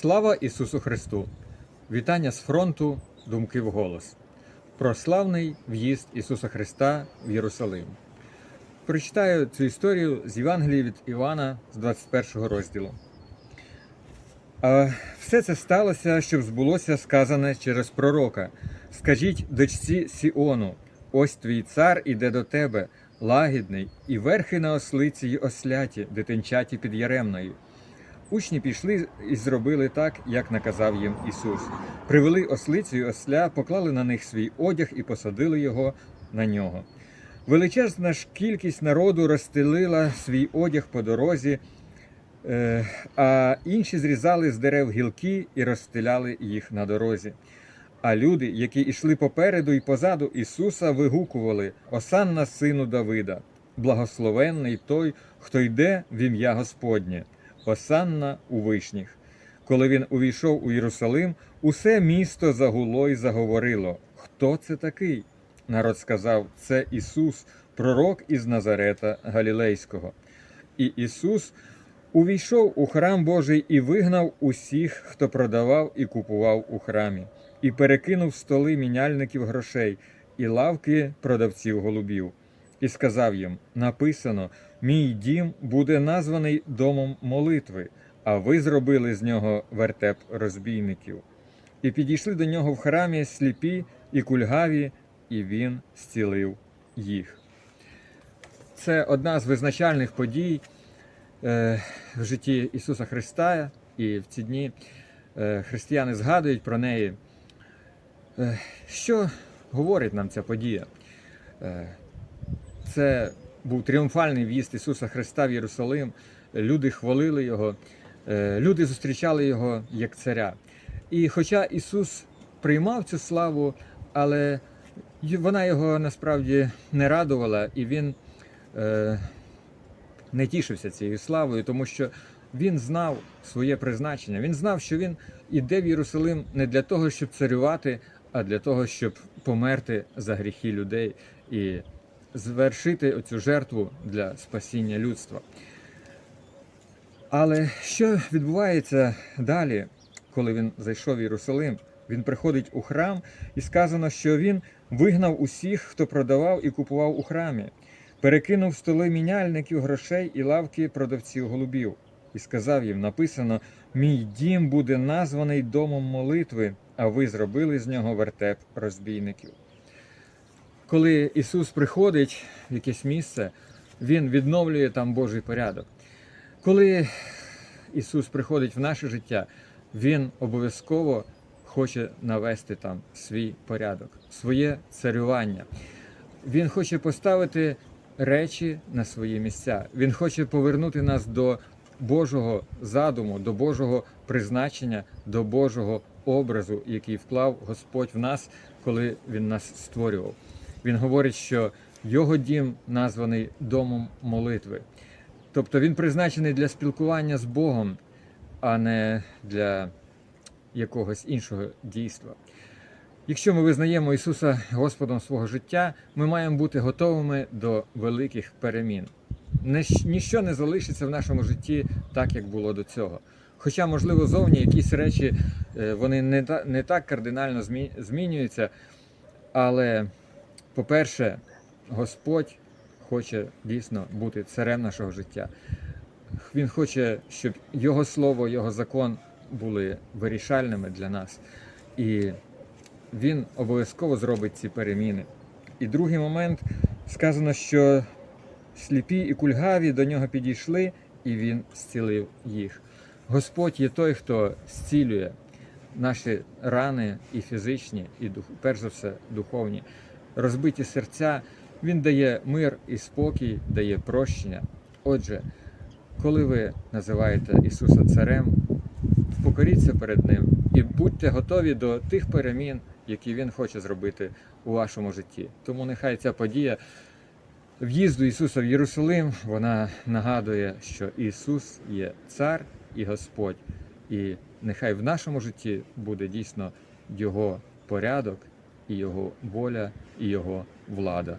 Слава Ісусу Христу! Вітання з фронту, думки вголос. Про славний в'їзд Ісуса Христа в Єрусалим. Прочитаю цю історію з Євангелії від Івана з 21 розділу. Все це сталося, щоб збулося сказане через пророка. Скажіть дочці Сіону: ось твій цар іде до тебе, лагідний, і верхи на ослиці й осляті, дитинчаті під яремною. Учні пішли і зробили так, як наказав їм Ісус. Привели ослицю й осля, поклали на них свій одяг і посадили його на нього. Величезна ж кількість народу розстелила свій одяг по дорозі, е, а інші зрізали з дерев гілки і розстеляли їх на дорозі. А люди, які йшли попереду і позаду Ісуса, вигукували Осанна сину Давида, благословенний той, хто йде в ім'я Господнє. Осанна у вишніх. Коли він увійшов у Єрусалим, усе місто загуло й заговорило. Хто це такий? Народ сказав: Це Ісус, пророк із Назарета Галілейського. І Ісус увійшов у храм Божий і вигнав усіх, хто продавав і купував у храмі, і перекинув столи міняльників грошей і лавки продавців голубів і сказав їм: написано: Мій дім буде названий домом молитви, а ви зробили з нього вертеп розбійників. І підійшли до нього в храмі сліпі і кульгаві, і він зцілив їх. Це одна з визначальних подій е, в житті Ісуса Христа, і в ці дні е, християни згадують про неї. Е, що говорить нам ця подія? Це був тріумфальний в'їзд Ісуса Христа в Єрусалим. Люди хвалили Його, е, люди зустрічали Його як царя. І хоча Ісус приймав цю славу, але вона його насправді не радувала, і Він е, не тішився цією славою, тому що він знав своє призначення. Він знав, що він іде в Єрусалим не для того, щоб царювати, а для того, щоб померти за гріхи людей і звершити оцю жертву для спасіння людства. Але що відбувається далі, коли він зайшов в Єрусалим? Він приходить у храм, і сказано, що він вигнав усіх, хто продавав і купував у храмі, перекинув столи міняльників грошей і лавки продавців голубів, і сказав їм: написано: Мій дім буде названий домом молитви, а ви зробили з нього вертеп розбійників. Коли Ісус приходить в якесь місце, Він відновлює там Божий порядок. Коли Ісус приходить в наше життя, Він обов'язково хоче навести там свій порядок, своє царювання. Він хоче поставити речі на свої місця. Він хоче повернути нас до Божого задуму, до Божого призначення, до Божого образу, який вклав Господь в нас, коли Він нас створював. Він говорить, що його дім названий домом молитви. Тобто він призначений для спілкування з Богом, а не для якогось іншого дійства. Якщо ми визнаємо Ісуса Господом свого життя, ми маємо бути готовими до великих перемін. Ніщ- Ніщо не залишиться в нашому житті так, як було до цього. Хоча, можливо, зовні якісь речі е, вони не, так кардинально змінюються, але, по-перше, Господь хоче дійсно бути царем нашого життя. Він хоче, щоб Його слово, Його закон були вирішальними для нас. І він обов'язково зробить ці переміни. І другий момент сказано, що сліпі і кульгаві до нього підійшли, і він зцілив їх. Господь є той, хто зцілює наші рани і фізичні, і перш за все духовні, розбиті серця. Він дає мир і спокій, дає прощення. Отже, коли ви називаєте Ісуса Царем, впокоріться перед Ним і будьте готові до тих перемін, які Він хоче зробити у вашому житті. Тому нехай ця подія в'їзду Ісуса в Єрусалим, вона нагадує, що Ісус є цар і Господь. І нехай в нашому житті буде дійсно Його порядок, і Його воля, і Його влада.